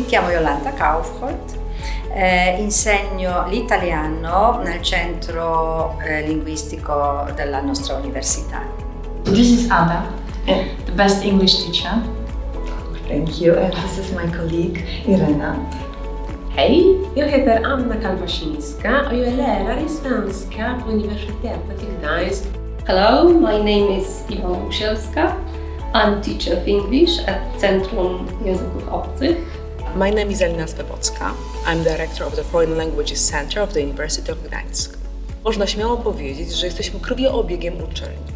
chiamo Yolanda Kaufholt, eh, insegno l'italiano nel centro eh, linguistico della nostra università. This is Ada, the best English teacher. Thank you. And this is my colleague Irena. Hej, jag heter Anna Kalwasińska och jag är lärare i svenska på universitetet i Gdańsk. Hello, my name is Iwa Musielska. I'm teacher of English at Centrum Języków Obcych. My name is Alina Swebocka. I'm director of the Foreign Languages Center of the University of Gdańsk. Można śmiało powiedzieć, że jesteśmy krwiobiegiem uczelni.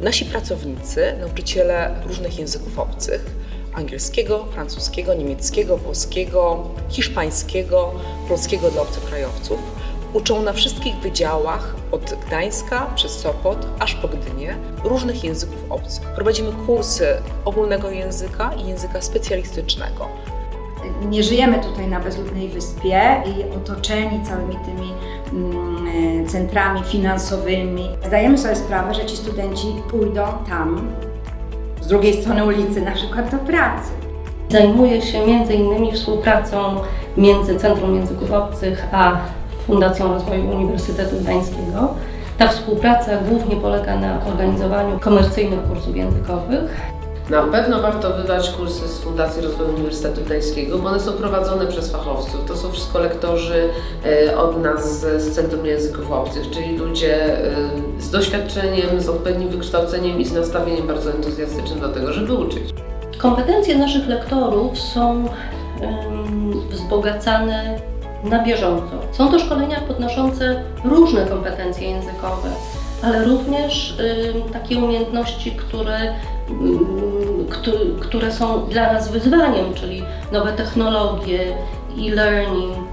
Nasi pracownicy, nauczyciele różnych języków obcych, angielskiego, francuskiego, niemieckiego, włoskiego, hiszpańskiego, polskiego dla obcokrajowców, uczą na wszystkich wydziałach od Gdańska przez Sopot aż po Gdynię różnych języków obcych. Prowadzimy kursy ogólnego języka i języka specjalistycznego. Nie żyjemy tutaj na bezludnej wyspie i otoczeni całymi tymi mm, centrami finansowymi. Zdajemy sobie sprawę, że ci studenci pójdą tam, z drugiej strony ulicy, na przykład do pracy. Zajmuję się m.in. współpracą między Centrum Języków Obcych a Fundacją Rozwoju Uniwersytetu Gdańskiego. Ta współpraca głównie polega na organizowaniu komercyjnych kursów językowych. Na pewno warto wybrać kursy z Fundacji Rozwoju Uniwersytetu Gdańskiego, bo one są prowadzone przez fachowców. To są wszystko lektorzy e, od nas z Centrum Języków Obcych, czyli ludzie e, z doświadczeniem, z odpowiednim wykształceniem i z nastawieniem bardzo entuzjastycznym do tego, żeby uczyć. Kompetencje naszych lektorów są wzbogacane na bieżąco. Są to szkolenia podnoszące różne kompetencje językowe, ale również takie umiejętności, które, które są dla nas wyzwaniem, czyli nowe technologie, e-learning,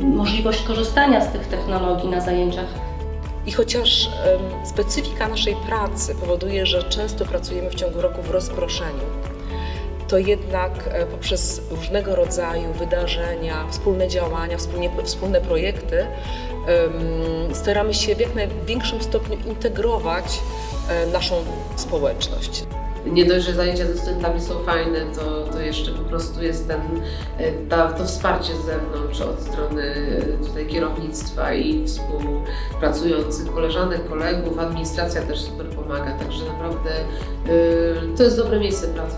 możliwość korzystania z tych technologii na zajęciach. I chociaż specyfika naszej pracy powoduje, że często pracujemy w ciągu roku w rozproszeniu, to jednak e, poprzez różnego rodzaju wydarzenia, wspólne działania, wspólnie, wspólne projekty staramy się w jak największym stopniu integrować naszą społeczność. Nie dość, że zajęcia ze studentami są fajne, to, to jeszcze po prostu jest ten, e, ta, to wsparcie z zewnątrz od strony e, tutaj kierownictwa i współpracujących koleżanek, kolegów, administracja też super pomaga, także naprawdę e, to jest dobre miejsce pracy.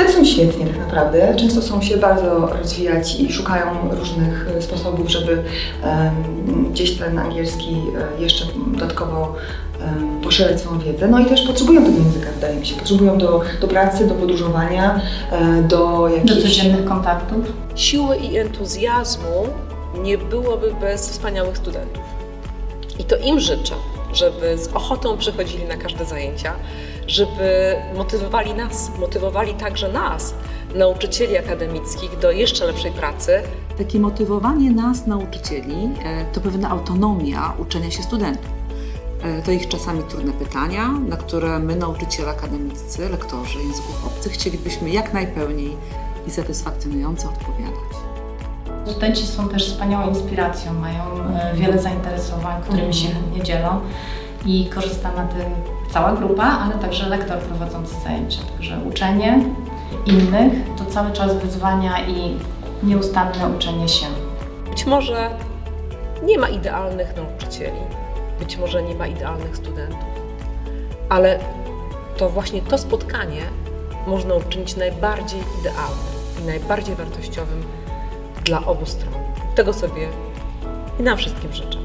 Studenci są świetnie tak naprawdę. Często chcą się bardzo rozwijać i szukają różnych e, sposobów, żeby gdzieś ten angielski e, jeszcze dodatkowo poszerzać swoją wiedzę. No i też potrzebują tego języka, wydaje mi się. Potrzebują do, do pracy, do podróżowania, e, do Do jakichś... codziennych kontaktów. Siły i entuzjazmu nie byłoby bez wspaniałych studentów. I to im życzę, żeby z ochotą przychodzili na każde zajęcia, żeby motywowali nas, motywowali także nas, nauczycieli akademickich, do jeszcze lepszej pracy. Takie motywowanie nas, nauczycieli, e, to pewna autonomia uczenia się studentów. E, To ich czasami trudne pytania, na które my, nauczyciele akademiccy, lektorzy języków obcych, chcielibyśmy jak najpełniej i satysfakcjonująco odpowiadać. Studenci są też wspaniałą inspiracją, mają e, wiele zainteresowań, którymi się chętnie dzielą i korzysta na tym cała grupa, ale także lektor prowadzący zajęcia. Także uczenie innych to cały czas wyzwania i nieustanne uczenie się. Być może nie ma idealnych nauczycieli, być może nie ma idealnych studentów, ale to właśnie to spotkanie można uczynić najbardziej idealnym i najbardziej wartościowym dla obu stron. Tego sobie i nam wszystkim życzę.